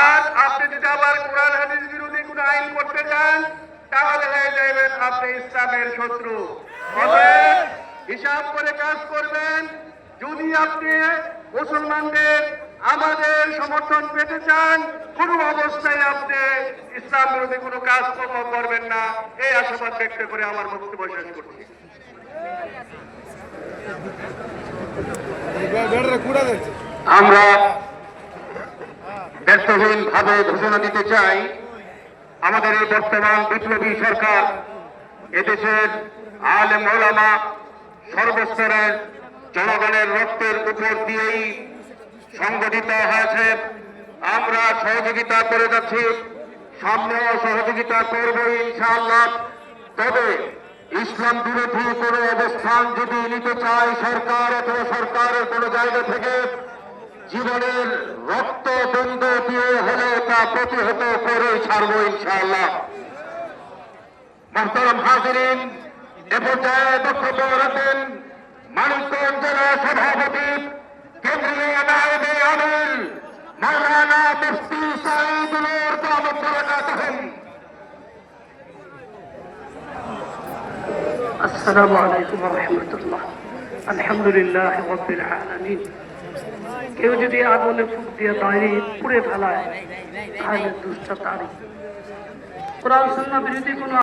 আর আপনি কোরআন বিরোধী কোন আইন করতে চান ইসলামের শত্রু। হিসাব করে কাজ করবেন, যদি আপনি মুসলমানদের আমাদের সমর্থন পেতে চান, কোন অবস্থায় আপনি ইসলাম বিরোধী কোনো কাজ কর্ম করবেন না। এই আশাবাদ ব্যক্ত করে আমার বক্তব্য শেষ করছি। আমরা ব্যর্থহীন ভাবে ঘোষণা দিতে চাই, আমাদের এই বর্তমান বিপ্লবী সরকার এদেশের আলেম ওলামা সর্বস্তরের জনগণের রক্তের উপর দিয়েই সংগঠিত হয়েছে। আমরা সহযোগিতা করে যাচ্ছি, সামনেও সহযোগিতা করব ইনশাআল্লাহ। তবে ইসলাম বিরোধী কোনো অবস্থান যদি নিতে চায় সরকার, অথবা সরকারের কোনো জায়গা থেকে জীবনের রক্ত বন্ধ দিয়ে হলে তা প্রতিহত করে ছাড়ব ইনশাআল্লাহ। মোহতারাম হাজিরিন, এ পর্যায়ে বক্তব্য রাখেন মানিকগঞ্জ জেলা সভাপতি কেন্দ্রীয় নায়বে আমির মাওলানা মুফতি সাইদুল কামত বরাকাতুহুম السلام عليكم ورحمة الله الحمد لله رب العالمين কেউ যদি আগুনে ফুক দিয়ে বাইরে পুড়ে ফেলায় তাহলে দুষ্ট তারিখ কোরআন সন্না বিরোধী কোনো